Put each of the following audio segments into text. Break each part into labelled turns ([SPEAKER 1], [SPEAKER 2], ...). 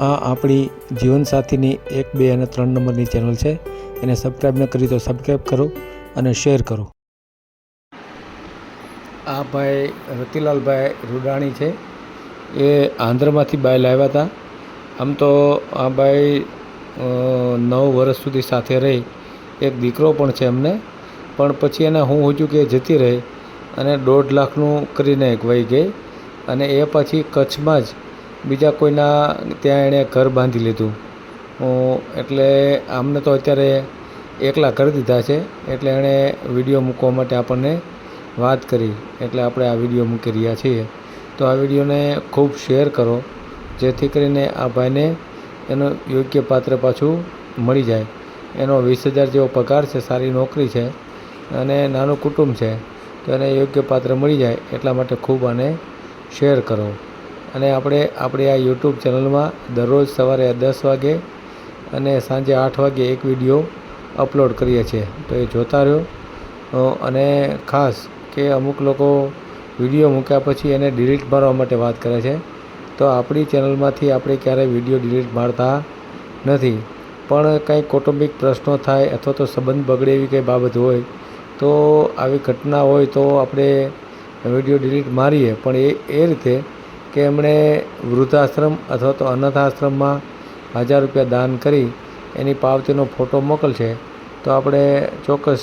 [SPEAKER 1] આ આપણી જીવનસાથીની એક, બે અને ત્રણ નંબરની ચેનલ છે. એને સબસ્ક્રાઈબ ન કરી તો સબસ્ક્રાઈબ કરો અને શેર કરો. આ ભાઈ રતિલાલભાઈ રૂડાણી છે. એ આંધ્રમાંથી બાય લાવ્યા હતા. આમ તો આ ભાઈ નવ વર્ષ સુધી સાથે રહી. એક દીકરો પણ છે એમને. પણ પછી એને હું હોજું કે જતી રહી અને દોઢ લાખનું કરીને એક વહી ગઈ. અને એ પછી કચ્છમાં જ બીજા કોઈના ત્યાં એણે ઘર બાંધી લીધું. એટલે આમને તો અત્યારે એકલા કરી દીધા છે, એટલે એણે વીડિયો મૂકવા માટે આપણને વાત કરી, એટલે આપણે આ વીડિયો મૂકી રહ્યા છીએ. તો આ વિડીયોને ખૂબ શેર કરો, જેથી કરીને આ ભાઈને એનું યોગ્ય પાત્ર પાછું મળી જાય. એનો વીસ હજાર જેવો પગાર છે, સારી નોકરી છે અને નાનું કુટુંબ છે. તો એને યોગ્ય પાત્ર મળી જાય, એટલા માટે ખૂબ આને શેર કરો. અને આપણે આપણી આ યુટ્યુબ ચેનલમાં દરરોજ સવારે દસ વાગે અને સાંજે આઠ વાગે એક વીડિયો અપલોડ કરીએ છીએ. તો એ જોતા રહ્યો. અને ખાસ કે અમુક લોકો વીડિયો મૂક્યા પછી એને ડિલીટ મારવા માટે વાત કરે છે. તો આપણી ચેનલમાંથી આપણે ક્યારેય વીડિયો ડિલીટ મારતા નથી. પણ કંઈ કૌટુંબિક પ્રશ્નો થાય અથવા તો સંબંધ બગડે એવી કંઈ બાબત હોય, તો આવી ઘટના હોય તો આપણે વીડિયો ડિલીટ મારીએ. પણ એ એ રીતે કે એમણે વૃદ્ધાશ્રમ અથવા તો અનાથ આશ્રમમાં હજાર રૂપિયા દાન કરી, એની પાવતીનો ફોટો મોકલશે, તો આપણે ચોક્કસ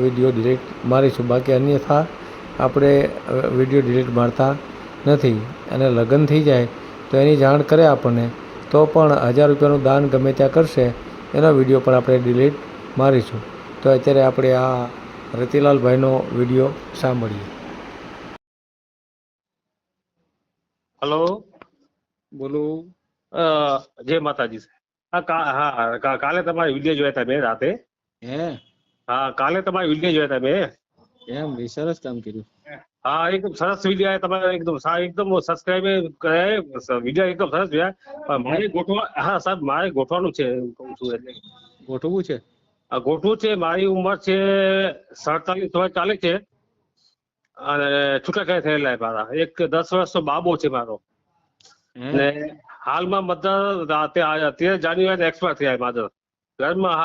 [SPEAKER 1] વીડિયો ડિલીટ મારીશું. બાકી અન્યથા આપણે વીડિયો ડિલીટ મારતા નથી. અને લગ્ન થઈ જાય, તો એની જાણ કરે આપણને, તો પણ હજાર રૂપિયાનું દાન ગમે ત્યાં કરશે, એનો વીડિયો પણ આપણે ડિલીટ મારીશું. તો અત્યારે આપણે આ રતિલાલભાઈનો વીડિયો સાંભળીએ.
[SPEAKER 2] હલો?
[SPEAKER 1] બોલો.
[SPEAKER 2] જય માતાજી. હા હા કાલે તમારી વીડિયો જોયા હતા મેં રાતે?
[SPEAKER 1] હે?
[SPEAKER 2] હા કાલે તમારી વીડિયો જોયા હતા મેં
[SPEAKER 1] એમ સરસ કામ કર્યું.
[SPEAKER 2] હા એકદમ સરસ વીડિયો તમારે એકદમ એકદમ સબસ્ક્રાઇબ કરે વીડિયો એકદમ સરસ જોયા. પણ મારે ગોઠવા હા સાહેબ મારે ગોઠવાનું છે કહું છું એટલે.
[SPEAKER 1] ગોઠવવું છે?
[SPEAKER 2] આ ગોઠવું છે મારી ઉંમર છે સડતાલીસ વર્ષ ચાલે છે. અને છૂટા થયેલા મારા. એક દસ વર્ષનો બાબો છે મારો. ને હાલમાં મધર તેર જાન્યુઆરી એક્સપાયર થયા માધર. ઘરમાં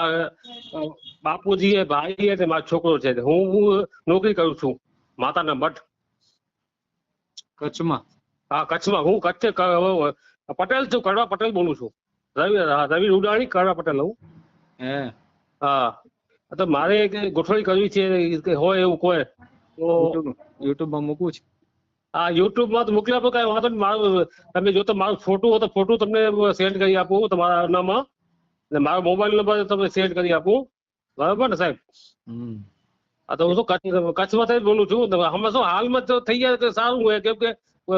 [SPEAKER 2] બાપુજી એ ભાઈ એ મારો છોકરો છે. હું નોકરી કરું છું માતાના મઠ.
[SPEAKER 1] કચ્છમાં?
[SPEAKER 2] હા કચ્છમાં. હું કચ્છ પટેલ છું કડવા પટેલ બોલું છું. રવિ રવિ ઉડાણી કડવા પટેલ હું.
[SPEAKER 1] હા.
[SPEAKER 2] તો મારે ગોઠવણી કરવી છે હોય એવું કોઈ.
[SPEAKER 1] યુટ્યુબમાં મૂકું છું.
[SPEAKER 2] હા યુટ્યુબમાં તો મોકલી આપો કઈ વાંધો નહીં. મારું તમે જો તો મારું ફોટો હોય તો ફોટો તમને સેન્ડ કરી આપું તમારા નામાં ને મારો મોબાઈલ નંબર તમને સેન્ડ કરી આપું. બરાબર ને સાહેબ? આ તો હું શું કચ્છ કચ્છમાંથી બોલું છું. હમણાં શું હાલમાં તો થઈ જાય તો સારું હોય. કેમ કે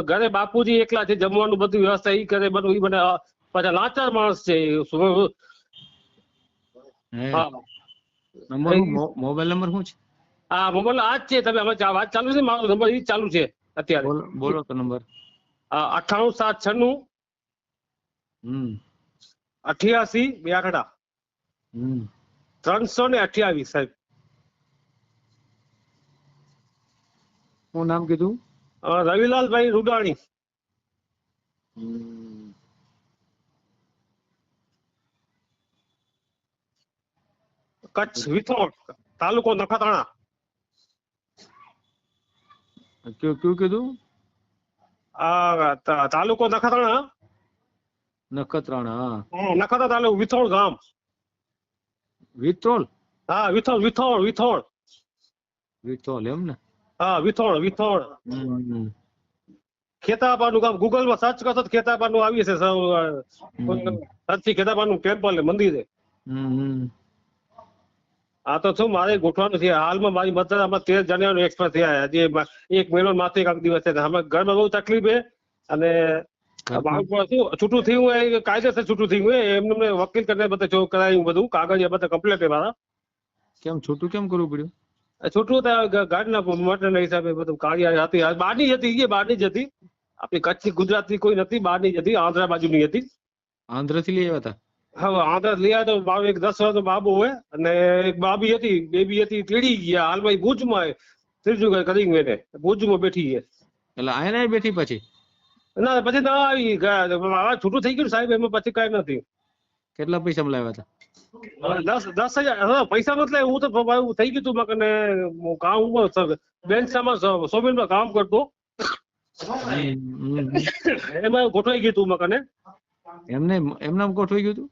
[SPEAKER 2] ઘરે બાપુજી એકલા છે જમવાનું બધું વ્યવસ્થા એ કરે બધું એ મને પાછા લાચાર માણસ છે.
[SPEAKER 1] હે.
[SPEAKER 2] હા.
[SPEAKER 1] મોબાઈલ નંબર શું છે?
[SPEAKER 2] આ મોબાઈલ આ જ છે તમે હવે વાત ચાલુ છે મારો નંબર એ ચાલુ છે અત્યારે.
[SPEAKER 1] બોલો બોલો તો નંબર.
[SPEAKER 2] અઠ્ઠાણું સાત છન્નું.
[SPEAKER 1] હમ.
[SPEAKER 2] અઠ્યાસી બે
[SPEAKER 1] હમ.
[SPEAKER 2] ત્રણસો ને અઠ્યાવીસ સાહેબ.
[SPEAKER 1] શું નામ કીધું?
[SPEAKER 2] રવિલાલભાઈ રૂડાણી. કચ્છ વિથોડ તાલુકો નખત્રાણા.
[SPEAKER 1] કયું કયું કીધું?
[SPEAKER 2] આ તાલુકો નખત્રાણા.
[SPEAKER 1] નખત્રાણા હા.
[SPEAKER 2] હમ, તાલુકો વિથોળ ગામ.
[SPEAKER 1] વિથોળ
[SPEAKER 2] હા વિથોળ વિથોળ વિથોળ
[SPEAKER 1] વિથોળ એમ ને?
[SPEAKER 2] હા વિથોળ
[SPEAKER 1] વિથોળ.
[SPEAKER 2] ખેતાબાનું ગામ ગૂગલમાં સર્ચ કરશો ખેતાબાનું આવી છે
[SPEAKER 1] હમ.
[SPEAKER 2] સર્ચથી ખેતાબાનું ટેમ્પલ મંદિર છે.
[SPEAKER 1] હમ.
[SPEAKER 2] આ તો શું મારે ગોઠવાનું છે? હાલમાં મારી મતદાર આમાં તેર જાન્યુઆરી એક્સપાયર થયા. હજી એક મહિનો માથે એક દિવસ છે. અમે ઘરમાં બહુ તકલીફ છે. અને છૂટું થયું હોય એ કાયદેસર છૂટું થયું હોય એમને મેં વકીલ કરીને બધા જો કરાયું બધું. કાગળ બધા કમ્પ્લીટ મારા.
[SPEAKER 1] કેમ છૂટું કેમ કરવું પડ્યું?
[SPEAKER 2] છૂટું તો ગાડીના મટરના હિસાબે બધું કાળિયા હતી. બહારની જ હતી એ બહારની જ હતી. આપણી કચ્છી ગુજરાતની કોઈ નથી બહારની જ હતી આંધ્રા બાજુની હતી.
[SPEAKER 1] આંધ્રથી લઈ આવ્યા હતા?
[SPEAKER 2] હવે આંધ્રા લીયા તો બાબુ એક દસ વર્ષનો બાબુ હોય અને એક બાબી હતી બેબી હતી તેડી ગયા હાલમાં ભુજમાં ત્રીજું કરી મેને ભુજમાં બેઠી છે.
[SPEAKER 1] એટલે આયના બેઠી પછી?
[SPEAKER 2] ના પછી ના આવી ગયા. આ છૂટું થઈ ગયું સાહેબ એમાં પછી કઈ નથી.
[SPEAKER 3] કેટલા પૈસા લાવ્યા હતા?
[SPEAKER 2] દસ દસ હજાર હા, પૈસા મતલબ હું તો થઈ ગયું તું મકને કામ બેન્ચમાં સોમિલમાં કામ કરતો. એમાં ગોઠવાઈ ગયું તું મકને એમને
[SPEAKER 3] એમને એમનામ ગોઠવાઈ ગયું હતું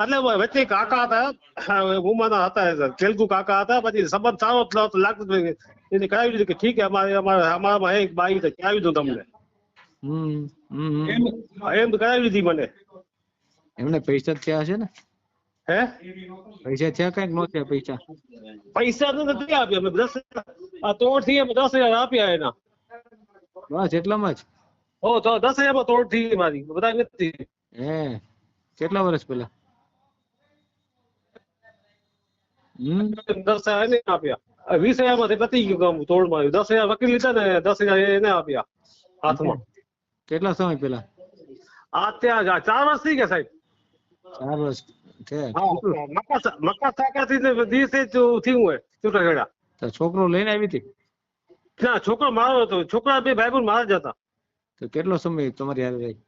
[SPEAKER 2] એટલે વચ્ચે કાકા હતા ઉમાના હતા તેલુગુ કાકા હતા પછી સંબંધ સારો લાગતો. એને કરાવી દીધું કે ઠીક છે અમારે અમારે અમારામાં એક બાઈ છે કરાવી દઉં તમને. એમ કરાવી દીધી મને.
[SPEAKER 3] એમને પૈસા થયા છે ને?
[SPEAKER 2] હે?
[SPEAKER 3] પૈસા થયા કંઈક નો થયા પૈસા?
[SPEAKER 2] પૈસા તો નથી આપ્યા અમે દસ હજાર આ તોડથી અમે દસ હજાર આપ્યા એના.
[SPEAKER 3] બસ એટલામાં જ?
[SPEAKER 2] હો તો દસ હજારમાં તોડથી મારી બધા નથી.
[SPEAKER 3] હે કેટલા વર્ષ પહેલા હમ
[SPEAKER 2] દસ હજાર એને આપ્યા. વીસ હજારમાંથી પતી ગયું કામ તોડ માર્યું દસ હજાર વકીલ લીધા ને દસ હજાર એને આપ્યા હાથમાં.
[SPEAKER 3] કેટલા સમય પેલા
[SPEAKER 2] આ ત્યાં ચાર વર્ષ થઈ ગયા સાહેબ.
[SPEAKER 3] ચાર વર્ષ
[SPEAKER 2] મકા મકા સાકાથી દિવસે થયું હોય છૂટાછેડા
[SPEAKER 3] છોકરો લઈને આવી હતી?
[SPEAKER 2] ના છોકરો મારો હતો. છોકરા બે ભાઈ મારા જ હતા.
[SPEAKER 3] તો કેટલો સમય તમારી હારે રહી?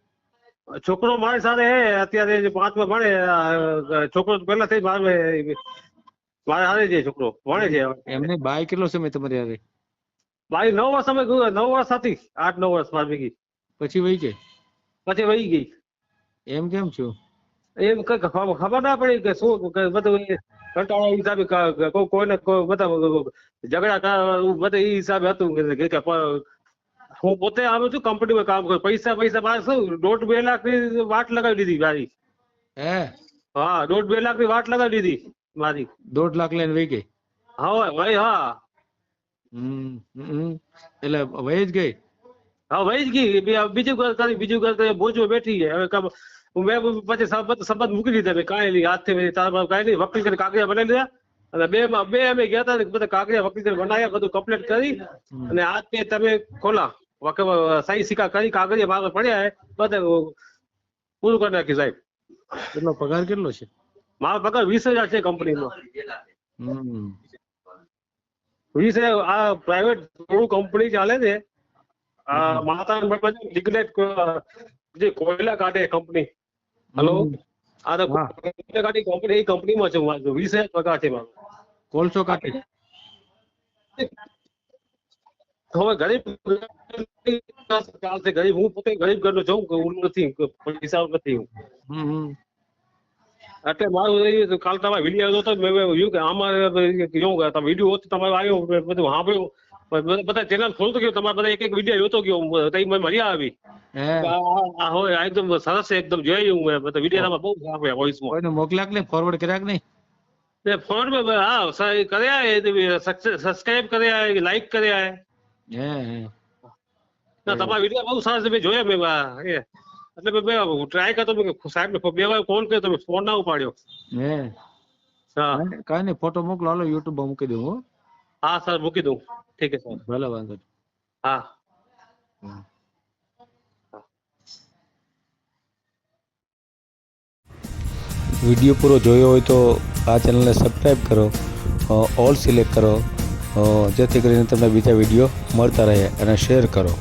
[SPEAKER 2] છોકરો મારી સાથે હે અત્યારે પાંચમા ભણે છોકરો પહેલા થઈ મારે મારે હારે છે છોકરો ભણે છે
[SPEAKER 3] એમને બાય કેટલો સમય તમારી હારે?
[SPEAKER 2] બાય નવ વર્ષ અમે ગયું, નવ વર્ષ હતી આઠ નવ વર્ષ મારી ભેગી.
[SPEAKER 3] પછી વહી ગઈ?
[SPEAKER 2] પછી વહી ગઈ.
[SPEAKER 3] એમ કેમ છો?
[SPEAKER 2] એમ કઈ ખબર ના પડી કે શું બધું કંટાળો હિસાબે કોઈને કોઈ બધા ઝઘડા બધા એ હિસાબે હતું કે- હું પોતે આવ્યો છું કંપનીમાં કામ કરું પૈસા પૈસા મારે શું દોઢ બે લાખની વાટ લગાવી દીધી મારી.
[SPEAKER 3] હે?
[SPEAKER 2] હા દોઢ બે લાખની વાટ લગાવી દીધી. મારી.
[SPEAKER 3] દોઢ લાખ લઈને વહી ગઈ?
[SPEAKER 2] હા ભાઈ હા.
[SPEAKER 3] હમ. એટલે વહી જ ગઈ?
[SPEAKER 2] હા વહી જ ગઈ. બીજું ઘર કરી બીજું ઘર કરી બોજો બેઠી. હવે મેં પછી સંબંધ મૂકી દીધા. મેં કાંઈ નહીં હાથથી તારા કાંઈ નહીં વકીલ કરીને કાગળિયા બનાવી દીધા. અને બે માં બે અમે ગયા હતા બધા કાગળિયા વકીલ કરીને બનાવ્યા બધું કમ્પ્લીટ કરી. અને આજ તે તમે ખોલા. સાઈ સિક્કા કરી કાગળિયા મારે પડ્યા બધા પૂરું કરી નાખ્યું સાહેબ.
[SPEAKER 3] કેટલો પગાર કેટલો છે?
[SPEAKER 2] મારો પગાર વીસ હજાર છે કંપનીમાં
[SPEAKER 3] હમ
[SPEAKER 2] વીસ હજાર આ પ્રાઇવેટ થોડું કંપની ચાલે છે આ માતા લિગ્નેટ જે કોયલા કાઢે કંપની હલો
[SPEAKER 3] હમ.
[SPEAKER 2] આ તો
[SPEAKER 3] હા.
[SPEAKER 2] કોયલા કાઢી કંપની એ કંપનીમાં છે મારો વીસ હજાર પગાર છે મારો
[SPEAKER 3] કોલસો કાઢી
[SPEAKER 2] હવે ગરીબ ચાલશે ગરીબ હું પોતે ગરીબ ઘરનો છું કે હું નથી કે પૈસા નથી હું
[SPEAKER 3] હમ હમ.
[SPEAKER 2] એટલે મારું એ તો કાલ તમારે વીડિયો આવ્યો હતો મેં જોયું કે આમાં કેવું કે તમે વીડિયો હોત તમારો આવ્યો બધું સાંભળ્યું. બધા ચેનલ ખોલતો ગયો તમારે બધા એક એક વીડિયો જોતો ગયો. તઈ મને મજા આવી. આ હોય આ એકદમ સરસ છે એકદમ જોયું મેં. બધા વીડિયો બહુ સાંભળ્યા વોઇસમાં
[SPEAKER 3] કોઈને મોકલ્યા કે નહીં? ફોરવર્ડ કર્યા કે નહીં?
[SPEAKER 2] ને ફોનમાં હા કર્યા સબસ્ક્રાઇબ કર્યા લાઈક કર્યા.
[SPEAKER 3] હે હે.
[SPEAKER 2] ના તમારા વીડિયો બહુ સરસ મેં જોયા મેં એ. એટલે બે હું ટ્રાય કરતો કે સાહેબ બે વાર ફોન કર્યો તમે ફોન ના ઉપાડ્યો.
[SPEAKER 3] હે?
[SPEAKER 2] હા.
[SPEAKER 3] કાંઈ નહીં ફોટો મોકલો હાલો યુટ્યુબમાં મૂકી દઉં હો.
[SPEAKER 2] હા સર મૂકી દઉં. ઠીક છે સર.
[SPEAKER 3] ભલે વાંધો
[SPEAKER 2] હા.
[SPEAKER 1] વીડિયો પૂરો જોયો હોય તો આ ચેનલને સબસ્ક્રાઈબ કરો ઓલ સિલેક્ટ કરો જેથી કરીને તમને બીજા વીડિયો મળતા રહે અને શેર કરો.